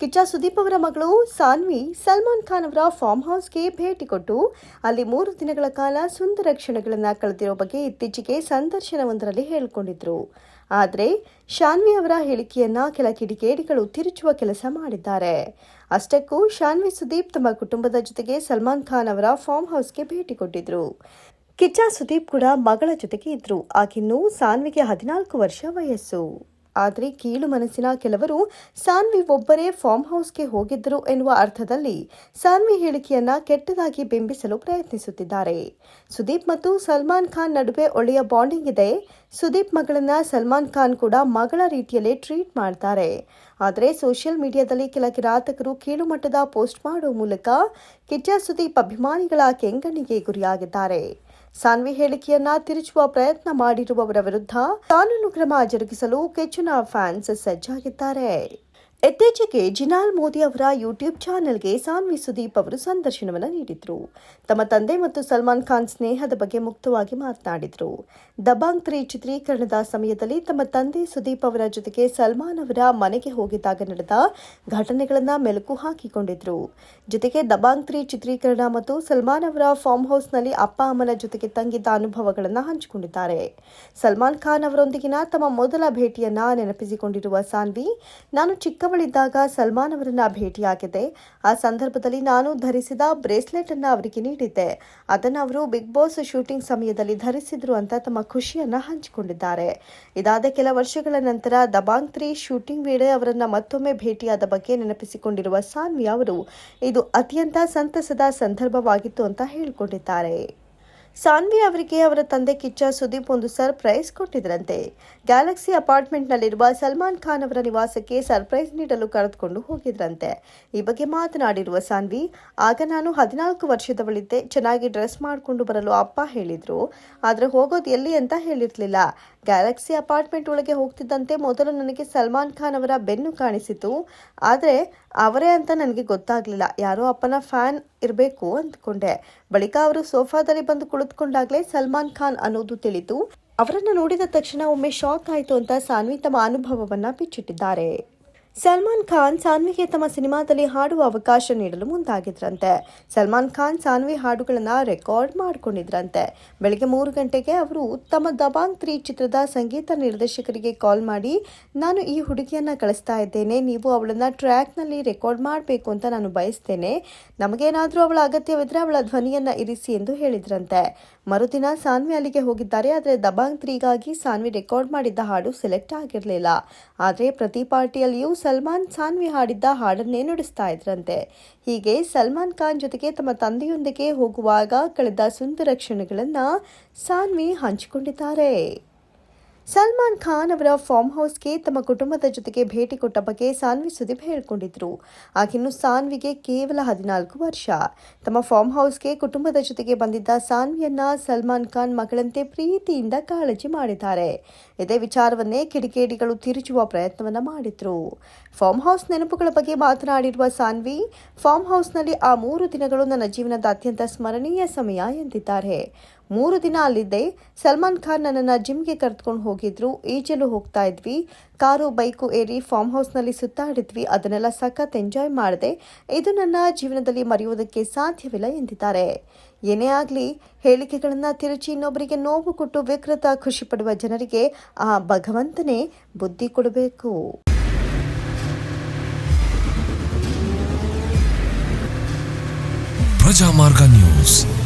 ಕಿಚ್ಚ ಸುದೀಪ್ ಅವರ ಮಗಳು ಸಾನ್ವಿ ಸಲ್ಮಾನ್ ಖಾನ್ ಅವರ ಫಾರ್ಮ್ ಹೌಸ್ಗೆ ಭೇಟಿ ಕೊಟ್ಟು, ಅಲ್ಲಿ ಮೂರು ದಿನಗಳ ಕಾಲ ಸುಂದರ ಕ್ಷಣಗಳನ್ನು ಕಳೆದಿರೋ ಬಗ್ಗೆ ಇತ್ತೀಚೆಗೆ ಸಂದರ್ಶನವೊಂದರಲ್ಲಿ ಹೇಳಿಕೊಂಡಿದ್ರು. ಆದರೆ, ಶಾನ್ವಿ ಅವರ ಹೇಳಿಕೆಯನ್ನ ಕೆಲ ಕಿಡಿಗೇಡಿಗಳು ತಿರುಚುವ ಕೆಲಸ ಮಾಡಿದ್ದಾರೆ. ಅಷ್ಟಕ್ಕೂ ಶಾನ್ವಿ ಸುದೀಪ್ ತಮ್ಮ ಕುಟುಂಬದ ಜೊತೆಗೆ ಸಲ್ಮಾನ್ ಖಾನ್ ಅವರ ಫಾರ್ಮ್ ಹೌಸ್ಗೆ ಭೇಟಿ ಕೊಟ್ಟಿದ್ರು. ಕಿಚ್ಚ ಸುದೀಪ್ ಕೂಡ ಮಗಳ ಜೊತೆಗೆ ಇದ್ರು. ಆಗಿನ್ನೂ ಸಾನ್ವಿಗೆ ಹದಿನಾಲ್ಕು ವರ್ಷ ವಯಸ್ಸು. ಆದರೆ ಕೀಳು ಮನಸ್ಸಿನ ಕೆಲವರು ಸಾನ್ವಿ ಒಬ್ಬರೇ ಫಾರ್ಮ್ ಹೌಸ್ಗೆ ಹೋಗಿದ್ದರು ಎನ್ನುವ ಅರ್ಥದಲ್ಲಿ ಸಾನ್ವಿ ಹೇಳಿಕೆಯನ್ನ ಕೆಟ್ಟದಾಗಿ ಬಿಂಬಿಸಲು ಪ್ರಯತ್ನಿಸುತ್ತಿದ್ದಾರೆ. ಸುದೀಪ್ ಮತ್ತು ಸಲ್ಮಾನ್ ಖಾನ್ ನಡುವೆ ಒಳ್ಳೆಯ ಬಾಂಡಿಂಗ್ ಇದೆ. ಸುದೀಪ್ ಮಗಳನ್ನ ಸಲ್ಮಾನ್ ಖಾನ್ ಕೂಡ ಮಗಳ ರೀತಿಯಲ್ಲೇ ಟ್ರೀಟ್ ಮಾಡ್ತಾರೆ. ಆದರೆ ಸೋಷಿಯಲ್ ಮೀಡಿಯಾದಲ್ಲಿ ಕೆಲ ಕಿರಾತಕರು ಕೀಳುಮಟ್ಟದ ಪೋಸ್ಟ್ ಮಾಡುವ ಮೂಲಕ ಕಿಚ್ಚ ಸುದೀಪ್ ಅಭಿಮಾನಿಗಳ ಕೆಂಗಣ್ಣಿಗೆ ಗುರಿಯಾಗಿದ್ದಾರೆ. ಸಾನ್ವಿ ಹೇಳಿಕೆಯನ್ನ ತಿರುಚುವ ಪ್ರಯತ್ನ ಮಾಡಿರುವವರ ವಿರುದ್ಧ ಕಾನೂನು ಕ್ರಮ ಜರುಗಿಸಲು ಕೆಚ್ಚುನ ಫ್ಯಾನ್ಸ್ ಸಜ್ಜಾಗಿದ್ದಾರೆ. ಇತ್ತೀಚೆಗೆ ಜಿನಾಲ್ ಮೋದಿ ಅವರ ಯೂಟ್ಯೂಬ್ ಚಾನೆಲ್ಗೆ ಸಾನ್ವಿ ಸುದೀಪ್ ಅವರು ಸಂದರ್ಶನವನ್ನು ನೀಡಿದ್ರು. ತಮ್ಮ ತಂದೆ ಮತ್ತು ಸಲ್ಮಾನ್ ಖಾನ್ ಸ್ನೇಹದ ಬಗ್ಗೆ ಮುಕ್ತವಾಗಿ ಮಾತನಾಡಿದರು. ದಬಾಂಗ್ ತ್ರೀ ಚಿತ್ರೀಕರಣದ ಸಮಯದಲ್ಲಿ ತಮ್ಮ ತಂದೆ ಸುದೀಪ್ ಅವರ ಜೊತೆಗೆ ಸಲ್ಮಾನ್ ಅವರ ಮನೆಗೆ ಹೋಗಿದ್ದಾಗ ನಡೆದ ಘಟನೆಗಳನ್ನು ಮೆಲುಕು ಹಾಕಿಕೊಂಡಿದ್ರು. ಜೊತೆಗೆ ದಬಾಂಗ್ ತ್ರೀ ಚಿತ್ರೀಕರಣ ಮತ್ತು ಸಲ್ಮಾನ್ ಅವರ ಫಾರ್ಮ್ ಹೌಸ್ನಲ್ಲಿ ಅಪ್ಪ ಅಮ್ಮನ ಜೊತೆಗೆ ತಂಗಿದ್ದ ಅನುಭವಗಳನ್ನು ಹಂಚಿಕೊಂಡಿದ್ದಾರೆ. ಸಲ್ಮಾನ್ ಖಾನ್ ಅವರೊಂದಿಗಿನ ತಮ್ಮ ಮೊದಲ ಭೇಟಿಯನ್ನ ನೆನಪಿಸಿಕೊಂಡಿರುವ ಸಾನ್ವಿ, ನಾನು ಚಿಕ್ಕವಳಿದ್ದಾಗ ಸಲ್ಮಾನ್ ಅವರನ್ನ ಭೇಟಿಯಾಗಿದ್ದೆ. ಆ ಸಂದರ್ಭದಲ್ಲಿ ನಾನು ಧರಿಸಿದ ಬ್ರೇಸ್ಲೆಟ್ ಅನ್ನ ಅವರಿಗೆ ನೀಡಿದ್ದೆ. ಅದನ್ನು ಅವರು ಬಿಗ್ ಬಾಸ್ ಶೂಟಿಂಗ್ ಸಮಯದಲ್ಲಿ ಧರಿಸಿದ್ರು ಅಂತ ತಮ್ಮ ಖುಷಿಯನ್ನ ಹಂಚಿಕೊಂಡಿದ್ದಾರೆ. ಇದಾದ ಕೆಲ ವರ್ಷಗಳ ನಂತರ ದಬಾಂಗ್ ತ್ರೀ ಶೂಟಿಂಗ್ ವೇಳೆ ಅವರನ್ನ ಮತ್ತೊಮ್ಮೆ ಭೇಟಿಯಾದ ಬಗ್ಗೆ ನೆನಪಿಸಿಕೊಂಡಿರುವ ಸಾನ್ವಿ ಅವರು, ಇದು ಅತ್ಯಂತ ಸಂತಸದ ಸಂದರ್ಭವಾಗಿತ್ತು ಅಂತ ಹೇಳಿಕೊಂಡಿದ್ದಾರೆ. ಸಾನ್ವಿ ಅವರಿಗೆ ಅವರ ತಂದೆ ಕಿಚ್ಚ ಸುದೀಪ್ ಒಂದು ಸರ್ಪ್ರೈಸ್ ಕೊಟ್ಟಿದ್ರಂತೆ. ಗ್ಯಾಲಕ್ಸಿ ಅಪಾರ್ಟ್ಮೆಂಟ್ನಲ್ಲಿರುವ ಸಲ್ಮಾನ್ ಖಾನ್ ಅವರ ನಿವಾಸಕ್ಕೆ ಸರ್ಪ್ರೈಸ್ ನೀಡಲು ಕರೆದುಕೊಂಡು ಹೋಗಿದ್ರಂತೆ. ಈ ಬಗ್ಗೆ ಮಾತನಾಡಿರುವ ಸಾನ್ವಿ, ಆಗ ನಾನು ಹದಿನಾಲ್ಕು ವರ್ಷದವಳಿದ್ದೆ ಚೆನ್ನಾಗಿ ಡ್ರೆಸ್ ಮಾಡಿಕೊಂಡು ಬರಲು ಅಪ್ಪ ಹೇಳಿದರು. ಆದರೆ ಹೋಗೋದು ಎಲ್ಲಿ ಅಂತ ಹೇಳಿರ್ಲಿಲ್ಲ. ಗ್ಯಾಲಕ್ಸಿ ಅಪಾರ್ಟ್ಮೆಂಟ್ ಒಳಗೆ ಹೋಗ್ತಿದ್ದಂತೆ ಮೊದಲು ನನಗೆ ಸಲ್ಮಾನ್ ಖಾನ್ ಅವರ ಬೆನ್ನು ಕಾಣಿಸಿತು. ಆದರೆ ಅವರೇ ಅಂತ ನನಗೆ ಗೊತ್ತಾಗ್ಲಿಲ್ಲ. ಯಾರೋ ಅಪ್ಪನ ಫ್ಯಾನ್ ಇರಬೇಕು ಅಂದ್ಕೊಂಡೆ. ಬಳಿಕ ಅವರು ಸೋಫಾದಲ್ಲಿ ಬಂದು ಕುಳಿತುಕೊಂಡಾಗಲೇ ಸಲ್ಮಾನ್ ಖಾನ್ ಅನ್ನೋದು ತಿಳಿತು ಅವರನ್ನು ನೋಡಿದ ತಕ್ಷಣ ಒಮ್ಮೆ ಶಾಕ್ ಆಯಿತು ಅಂತ ಸಾನ್ವಿ ತಮ್ಮ ಅನುಭವವನ್ನು ಬಿಚ್ಚಿಟ್ಟಿದ್ದಾರೆ. ಸಲ್ಮಾನ್ ಖಾನ್ ಸಾನ್ವಿಗೆ ತಮ್ಮ ಸಿನಿಮಾದಲ್ಲಿ ಹಾಡುವ ಅವಕಾಶ ನೀಡಲು ಮುಂದಾಗಿದ್ರಂತೆ. ಸಲ್ಮಾನ್ ಖಾನ್ ಸಾನ್ವಿ ಹಾಡುಗಳನ್ನು ರೆಕಾರ್ಡ್ ಮಾಡಿಕೊಂಡಿದ್ರಂತೆ. ಬೆಳಗ್ಗೆ ಮೂರು ಗಂಟೆಗೆ ಅವರು ತಮ್ಮ ದಬಾಂಗ್ ತ್ರೀ ಚಿತ್ರದ ಸಂಗೀತ ನಿರ್ದೇಶಕರಿಗೆ ಕಾಲ್ ಮಾಡಿ, ನಾನು ಈ ಹುಡುಗಿಯನ್ನ ಕಳಿಸ್ತಾ ಇದ್ದೇನೆ, ನೀವು ಅವಳನ್ನ ಟ್ರ್ಯಾಕ್ನಲ್ಲಿ ರೆಕಾರ್ಡ್ ಮಾಡಬೇಕು ಅಂತ ನಾನು ಬಯಸ್ತೇನೆ. ನಮಗೇನಾದರೂ ಅವಳ ಅಗತ್ಯವಿದ್ರೆ ಅವಳ ಧ್ವನಿಯನ್ನ ಇರಿಸಿ ಎಂದು ಹೇಳಿದ್ರಂತೆ. ಮರುದಿನ ಸಾನ್ವಿ ಅಲ್ಲಿಗೆ ಹೋಗಿದ್ದಾರೆ, ಆದರೆ ದಬಾಂಗ್ ತ್ರೀಗಾಗಿ ಸಾನ್ವಿ ರೆಕಾರ್ಡ್ ಮಾಡಿದ್ದ ಹಾಡು ಸೆಲೆಕ್ಟ್ ಆಗಿರಲಿಲ್ಲ. ಆದರೆ ಪ್ರತಿ ಪಾರ್ಟಿಯಲ್ಲಿಯೂ ಸಲ್ಮಾನ್ ಸಾನ್ವಿ ಹಾಡಿದ್ದ ಹಾಡನ್ನೇ ನುಡಿಸ್ತಾ ಇದ್ರಂತೆ. ಹೀಗೆ ಸಲ್ಮಾನ್ ಖಾನ್ ಜೊತೆಗೆ ತಮ್ಮ ತಂದೆಯೊಂದಿಗೆ ಹೋಗುವಾಗ ಕಳೆದ ಸುಂದರ ಕ್ಷಣಗಳನ್ನು ಸಾನ್ವಿ ಹಂಚಿಕೊಂಡಿದ್ದಾರೆ. ಸಲ್ಮಾನ್ ಖಾನ್ ಅವರ ಫಾರ್ಮ್ ಹೌಸ್ಗೆ ತಮ್ಮ ಕುಟುಂಬದ ಜೊತೆಗೆ ಭೇಟಿ ಕೊಟ್ಟ ಬಗ್ಗೆ ಸಾನ್ವಿ ಸುದೀಪ್ ಹೇಳಿಕೊಂಡಿದ್ರು. ಆಗಿನ್ನು ಸಾನ್ವಿಗೆ ಕೇವಲ ಹದಿನಾಲ್ಕು ವರ್ಷ. ತಮ್ಮ ಫಾರ್ಮ್ ಹೌಸ್ಗೆ ಕುಟುಂಬದ ಜೊತೆಗೆ ಬಂದಿದ್ದ ಸಾನ್ವಿಯನ್ನ ಸಲ್ಮಾನ್ ಖಾನ್ ಮಗಳಂತೆ ಪ್ರೀತಿಯಿಂದ ಕಾಳಜಿ ಮಾಡಿದ್ದಾರೆ. ಇದೇ ವಿಚಾರವನ್ನೇ ಕಿಡಿಕೇಡಿಗಳು ತಿರುಚುವ ಪ್ರಯತ್ನವನ್ನ ಮಾಡಿದ್ರು. ಫಾರ್ಮ್ ಹೌಸ್ ನೆನಪುಗಳ ಬಗ್ಗೆ ಮಾತನಾಡಿರುವ ಸಾನ್ವಿ, ಫಾರ್ಮ್ ಹೌಸ್ನಲ್ಲಿ ಆ ಮೂರು ದಿನಗಳು ನನ್ನ ಜೀವನದ ಅತ್ಯಂತ ಸ್ಮರಣೀಯ ಸಮಯ ಎಂದಿದ್ದಾರೆ. ಮೂರು ದಿನ ಅಲ್ಲಿದ್ದೆ. ಸಲ್ಮಾನ್ ಖಾನ್ ನನ್ನನ್ನು ಜಿಮ್ಗೆ ಕರೆದುಕೊಂಡು ಹೋಗಿದ್ರು. ಈಜಲು ಹೋಗ್ತಾ ಇದ್ವಿ. ಕಾರು, ಬೈಕು ಏರಿ ಫಾರ್ಮ್ ಹೌಸ್ನಲ್ಲಿ ಸುತ್ತಾಡಿದ್ವಿ. ಅದನ್ನೆಲ್ಲ ಸಖತ್ ಎಂಜಾಯ್ ಮಾಡಿದೆ. ಇದು ನನ್ನ ಜೀವನದಲ್ಲಿ ಮರೆಯುವುದಕ್ಕೆ ಸಾಧ್ಯವಿಲ್ಲ ಎಂದಿದ್ದಾರೆ. ಏನೇ ಆಗಲಿ, ಹೇಳಿಕೆಗಳನ್ನು ತಿರುಚಿ ಇನ್ನೊಬ್ಬರಿಗೆ ನೋವು ಕೊಟ್ಟು ವಿಕೃತ ಖುಷಿಪಡುವ ಜನರಿಗೆ ಆ ಭಗವಂತನೇ ಬುದ್ಧಿ ಕೊಡಬೇಕು. ಪ್ರಜಾಮಾರ್ಗ ನ್ಯೂಸ್.